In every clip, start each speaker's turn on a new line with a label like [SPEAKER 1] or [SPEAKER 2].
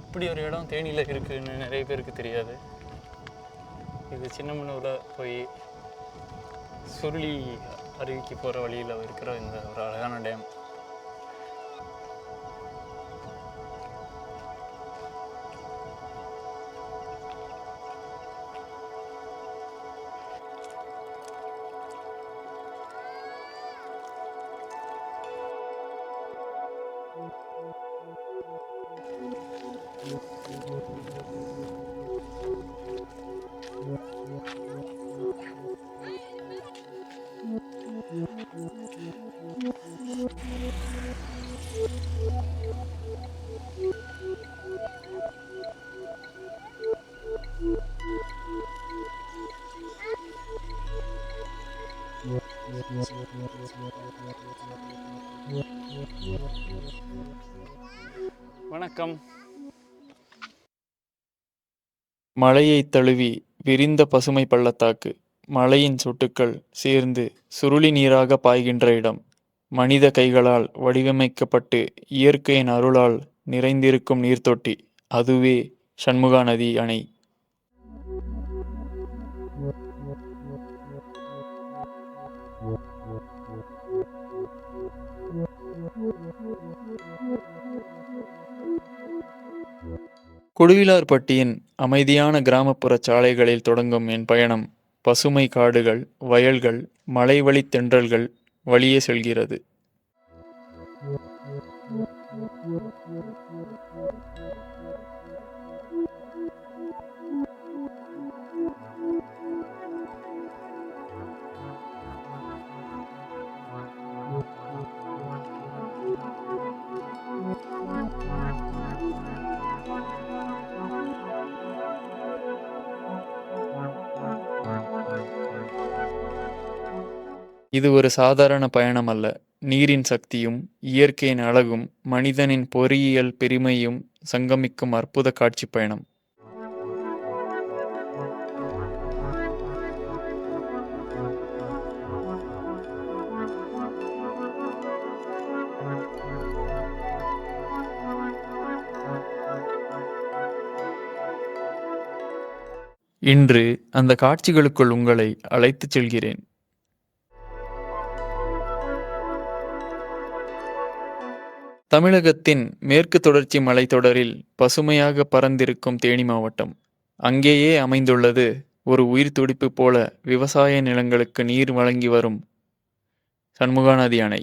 [SPEAKER 1] இப்படி ஒரு இடம் தேனியில் இருக்குதுன்னு நிறைய பேருக்கு தெரியாது. இது சின்னமனூரில் போய் சுருளி அருவிக்கு போகிற வழியில் இருக்கிற இந்த ஒரு அழகான டேம் வணக்கம். மழையை தழுவி விரிந்த பசுமை பள்ளத்தாக்கு. மலையின் சொட்டுக்கள் சேர்ந்து சுருளி நீராக பாய்கின்ற இடம். மனித கைகளால் வடிவமைக்கப்பட்டு இயற்கையின் அருளால் நிறைந்திருக்கும் நீர்த்தொட்டி. அதுவே சண்முகா நதி அணை. கொடுவிலார்பட்டியின் அமைதியான கிராமப்புற சாலைகளில் தொடங்கும் என் பயணம். பசுமை காடுகள் வயல்கள் மலைவழித் தென்றல்கள் வழியே செல்கிறது. இது ஒரு சாதாரண பயணம் அல்ல. நீரின் சக்தியும் இயற்கையின் அழகும் மனிதனின் பொறியியல் பெருமையும் சங்கமிக்கும் அற்புத காட்சி பயணம். இன்று அந்த காட்சிகளுக்குள் உங்களை அழைத்துச் செல்கிறேன். தமிழகத்தின் மேற்கு தொடர்ச்சி மலைத்தொடரில் பசுமையாக பறந்திருக்கும் தேனி மாவட்டம். அங்கேயே அமைந்துள்ளது ஒரு உயிர் துடிப்பு போல விவசாய நிலங்களுக்கு நீர் வழங்கி வரும் சண்முகாநதி அணை.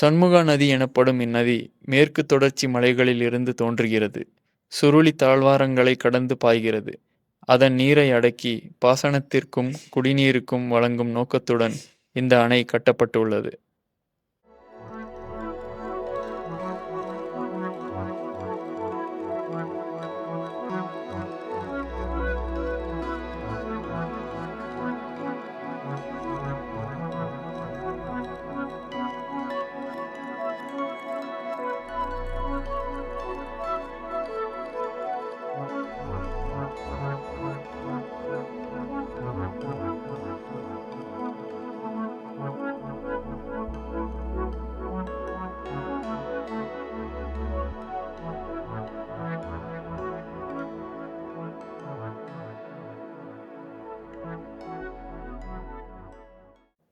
[SPEAKER 1] சண்முகா நதி எனப்படும் இந்நதி மேற்கு தொடர்ச்சி மலைகளில் இருந்து தோன்றுகிறது. சுருளி தாழ்வாரங்களை கடந்து பாய்கிறது. அதன் நீரை அடக்கி பாசனத்திற்கும் குடிநீருக்கும் வழங்கும் நோக்கத்துடன் இந்த அணை கட்டப்பட்டுள்ளது.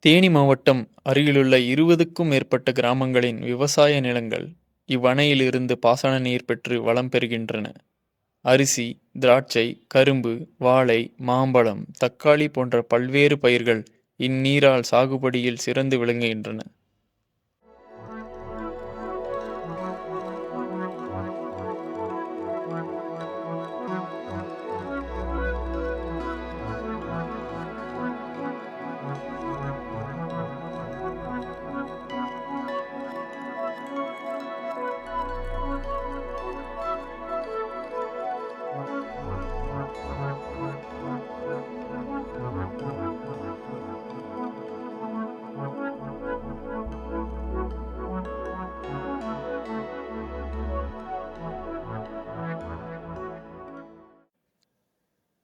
[SPEAKER 1] தேனி மாவட்டம் அருகிலுள்ள இருபதுக்கும் மேற்பட்ட கிராமங்களின் விவசாய நிலங்கள் இவ்வணையிலிருந்து பாசன நீர் பெற்று வளம் பெறுகின்றன. அரிசி திராட்சை கரும்பு வாழை மாம்பழம் தக்காளி போன்ற பல்வேறு பயிர்கள் இந்நீரால் சாகுபடியில் சிறந்து விளங்குகின்றன.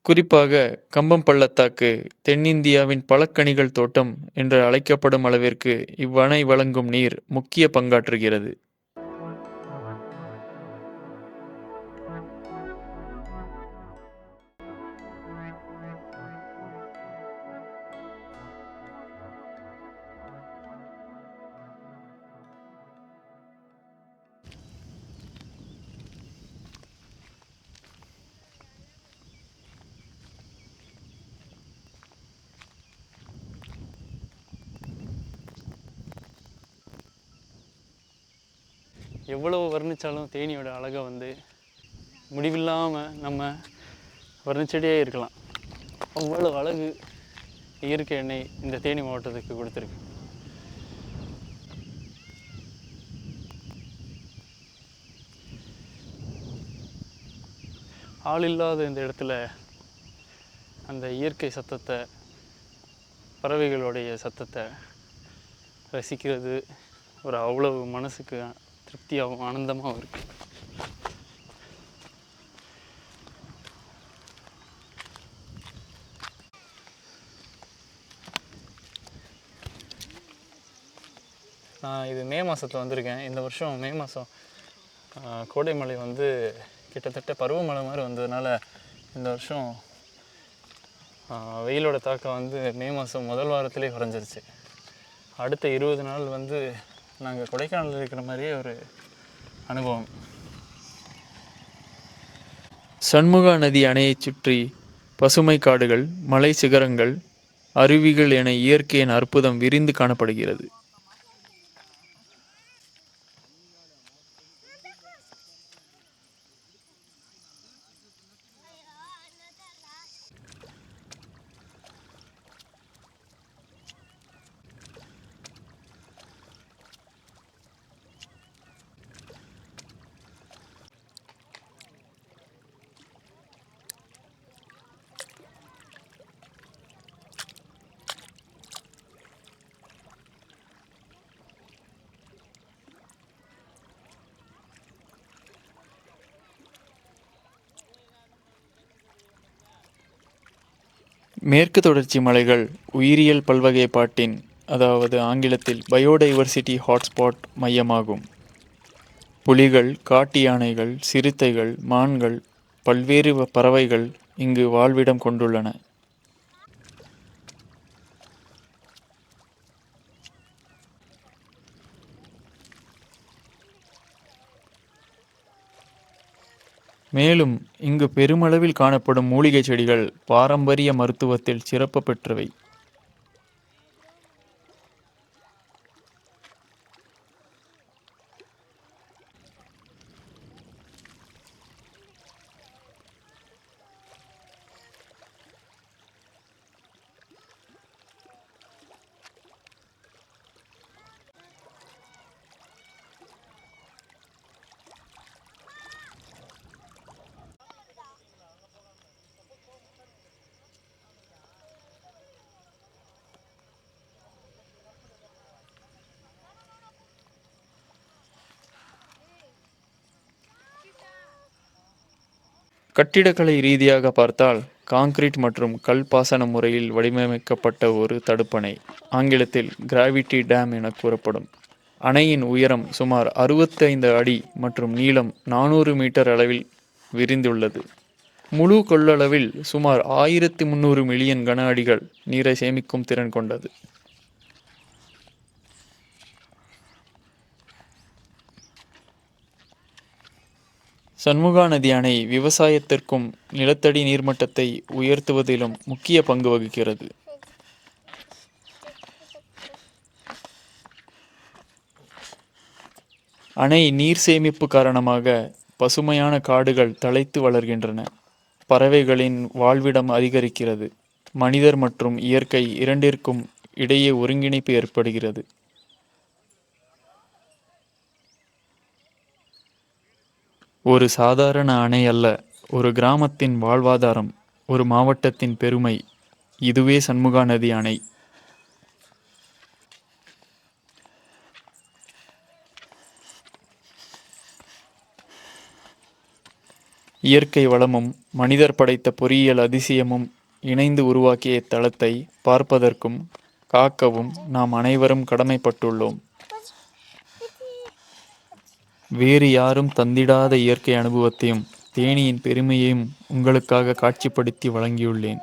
[SPEAKER 1] குறிப்பாக கம்பம் பள்ளத்தாக்கு தென்னிந்தியாவின் பழக்கனிகள் தோட்டம் என்று அழைக்கப்படும் அளவிற்கு இவ்வணை வழங்கும் நீர் முக்கிய பங்காற்றுகிறது.
[SPEAKER 2] எவ்வளோ வர்ணித்தாலும் தேனியோட அழகை வந்து முடிவில்லாமல் நம்ம வர்ணிச்சடியே இருக்கலாம். அவ்வளோ அழகு இயற்கை எண்ணெய் இந்த தேனி மாவட்டத்துக்கு கொடுத்துருக்கு. ஆள் இல்லாத இந்த இடத்துல அந்த இயற்கை சத்தத்தை பறவைகளுடைய சத்தத்தை ரசிக்கிறது ஒரு அவ்வளவு மனசுக்கு திருப்தியாகவும் ஆனந்தமாகவும் இருக்கு. நான் இது மே மாதத்தில் வந்திருக்கேன். இந்த வருஷம் மே மாதம் கோடைமலை வந்து கிட்டத்தட்ட பருவமழை மாதிரி வந்ததுனால இந்த வருஷம் வெயிலோட தாக்கம் வந்து மே மாதம் முதல் வாரத்திலே குறைஞ்சிருச்சு. அடுத்த இருபது நாள் வந்து நாங்கள் கொடைக்கானலில் இருக்கிற மாதிரியே ஒரு அனுபவம்.
[SPEAKER 1] சண்முகா நதி அணையைச் சுற்றி பசுமை காடுகள் மலை சிகரங்கள் அருவிகள் என இயற்கையின் அற்புதம் விரிந்து காணப்படுகிறது. மேற்கு தொடர்ச்சி மலைகள் உயிரியல் பல்வகைப்பாட்டின் அதாவது ஆங்கிலத்தில் பயோடைவர்சிட்டி ஹாட்ஸ்பாட் மையமாகும். புலிகள் காட்டு யானைகள் சிறுத்தைகள் மான்கள் பல்வேறு பறவைகள் இங்கு வாழ்விடம் கொண்டுள்ளன. மேலும் இங்கு பெருமளவில் காணப்படும் மூலிகைச் செடிகள் பாரம்பரிய மருத்துவத்தில் சிறப்பு பெற்றவை. கட்டிடக்கலை ரீதியாக பார்த்தால் காங்கிரீட் மற்றும் கல் பாசன முறையில் வடிவமைக்கப்பட்ட ஒரு தடுப்பணை ஆங்கிலத்தில் கிராவிட்டி டேம் என கூறப்படும். அணையின் உயரம் சுமார் 65 அடி மற்றும் நீளம் நானூறு மீட்டர் அளவில் விரிந்துள்ளது. முழு கொள்ளளவில் சுமார் ஆயிரத்தி முந்நூறு மில்லியன் கன அடிகள் நீரை சேமிக்கும் திறன் கொண்டது. சண்முகா நதி அணை விவசாயத்திற்கும் நிலத்தடி நீர்மட்டத்தை உயர்த்துவதிலும் முக்கிய பங்கு வகிக்கிறது. அணை நீர் சேமிப்பு காரணமாக பசுமையான காடுகள் தழைத்து வளர்கின்றன. பறவைகளின் வாழ்விடம் அதிகரிக்கிறது. மனிதர் மற்றும் இயற்கை இரண்டிற்கும் இடையே ஒருங்கிணைப்பு ஏற்படுகிறது. ஒரு சாதாரண அணை அல்ல ஒரு கிராமத்தின் வாழ்வாதாரம் ஒரு மாவட்டத்தின் பெருமை. இதுவே சண்முகா நதி அணை. இயற்கை வளமும் மனிதர் படைத்த பொறியியல் அதிசயமும் இணைந்து உருவாக்கிய இத்தலத்தை பார்ப்பதற்கும் காக்கவும் நாம் அனைவரும் கடமைப்பட்டுள்ளோம். வேறு யாரும் தந்திடாத இயற்கை அனுபவத்தையும் தேனியின் பெருமையையும் உங்களுக்காக காட்சிப்படுத்தி வழங்கியுள்ளேன்.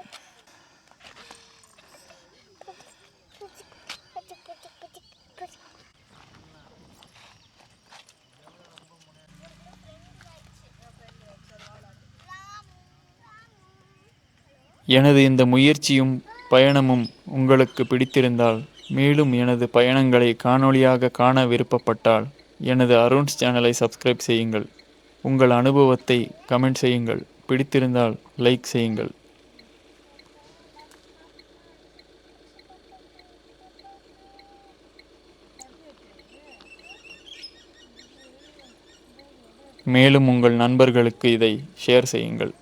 [SPEAKER 1] எனது இந்த முயற்சியும் பயணமும் உங்களுக்கு பிடித்திருந்தால் மேலும் எனது பயணங்களை காணொளியாக காண விருப்பப்பட்டால் எனது அருண்ஸ் சேனலை சப்ஸ்கிரைப் செய்யுங்கள். உங்கள் அனுபவத்தை கமெண்ட் செய்யுங்கள். பிடித்திருந்தால் லைக் செய்யுங்கள். மேலும் உங்கள் நண்பர்களுக்கு இதை ஷேர் செய்யுங்கள்.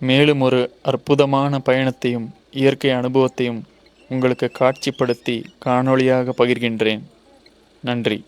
[SPEAKER 1] மேலும் ஒரு அற்புதமான பயணத்தையும் இயற்கை அனுபவத்தையும் உங்களுக்கு காட்சிப்படுத்தி காணொளியாக பகிர்கின்றேன். நன்றி.